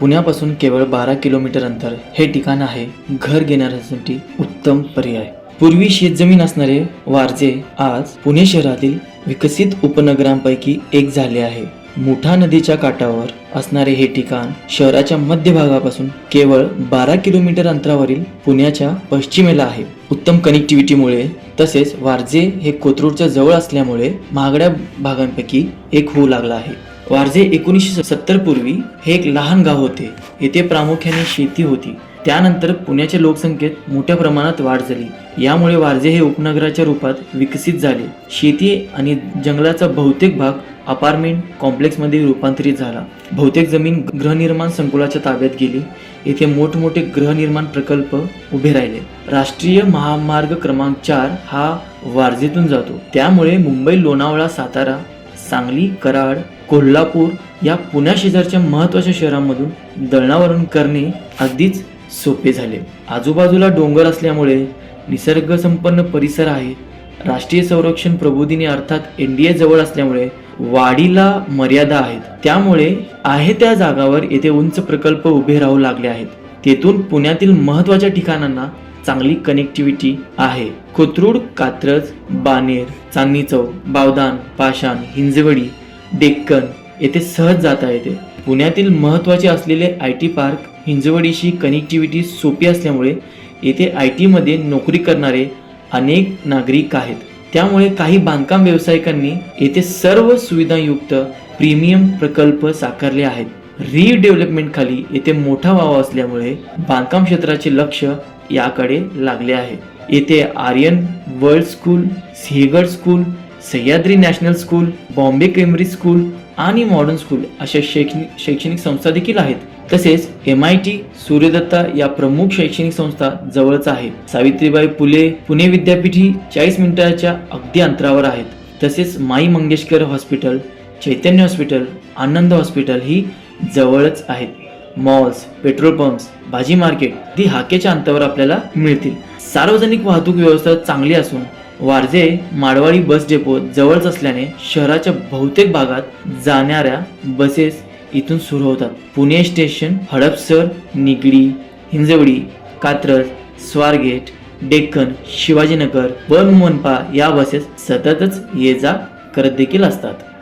पुण्यापासून केवळ बारा किलोमीटर अंतर हे ठिकाण आहे. घर घेणाऱ्यांसाठी उत्तम पर्याय. पूर्वी शेतजमीन असणारे वारजे आज पुणे शहरातील विकसित उपनगरांपैकी एक झाले आहे. मुठा नदीच्या काठावर असणारे हे ठिकाण शहराच्या मध्यभागापासून केवळ बारा किलोमीटर अंतरावरील पुण्याच्या पश्चिमेला आहे. उत्तम कनेक्टिव्हिटीमुळे तसेच वारजे हे कोथरूडच्या जवळ असल्यामुळे महागड्या भागांपैकी एक होऊ लागला आहे. वारजे एकोणीसशे सत्तर पूर्वी हे एक लहान गाव होते. येथे प्रामुख्याने शेती होती. त्यानंतर पुण्याच्या लोकसंख्येत मोठ्या प्रमाणात वाढ झाली. यामुळे वारजे हे उपनगराच्या रूपात विकसित झाले. शेती आणि जंगलाचा बहुतेक भाग अपार्टमेंट कॉम्प्लेक्समध्ये रूपांतरित झाला. बहुतेक जमीन गृहनिर्माण संकुलाच्या ताब्यात गेली. येथे मोठमोठे गृहनिर्माण प्रकल्प उभे राहिले. राष्ट्रीय महामार्ग क्रमांक चार हा वारजेतून जातो. त्यामुळे मुंबई लोणावळा सातारा सांगली कराड कोल्हापूर या पुण्या शेजारच्या महत्त्वाच्या शहरांमधून दळणावरून करणे अगदीच सोपे झाले. आजूबाजूला डोंगर असल्यामुळे निसर्गसंपन्न परिसर आहे. राष्ट्रीय संरक्षण प्रबोधिनी अर्थात एन डी ए जवळ असल्यामुळे वाढीला मर्यादा आहेत. त्यामुळे आहे त्या जागावर येथे उंच प्रकल्प उभे राहू लागले आहेत. तेथून पुण्यातील महत्त्वाच्या ठिकाणांना चांगली कनेक्टिव्हिटी आहे. कोथरूड कात्रज बानेर चांदणी चौक बावदान पाषाण हिंजवडी डेक्कन येथे सहज जाता येते. पुण्यातील महत्त्वाचे असलेले आय टी पार्क हिंजवडीशी कनेक्टिव्हिटी सोपी असल्यामुळे येथे आय टीमध्ये नोकरी करणारे अनेक नागरिक आहेत. त्यामुळे काही बांधकाम व्यावसायिकांनी येथे सर्व सुविधायुक्त प्रीमियम प्रकल्प साकारले आहेत. रिडेव्हलपमेंटखाली येथे मोठा वाव असल्यामुळे बांधकाम क्षेत्राचे लक्ष याकडे लागले आहे. येथे Aryan world school Sinhagad school Sahyadri national school Bombay Cambridge school आणि मॉडर्न स्कूल अशा शैक्षणिक शैक्षणिक संस्था देखील आहेत. तसेच एम आय टी सूर्यदत्ता या प्रमुख शैक्षणिक संस्था जवळच आहे. सावित्रीबाई फुले पुणे विद्यापीठ ही चाळीस मिनिटाच्या अगदी अंतरावर आहेत. तसेच Mai Mangeshkar hospital Chaitanya hospital Anand hospital ही जवळच आहेत. मॉल्स पेट्रोल पंप्स भाजी मार्केट ती हाकेच्या अंतरावर आपल्याला मिळतील. सार्वजनिक वाहतूक व्यवस्था चांगली असून वारजे माडवाडी बस डेपो जवळच असल्याने शहराच्या बहुतेक भागात जाणाऱ्या बसेस इथून सुरू होतात. पुणे स्टेशन हडपसर निगडी हिंजवडी कात्रज स्वारगेट डेक्कन शिवाजीनगर वन मनपा या बसेस सततच ये जा करत देखील असतात.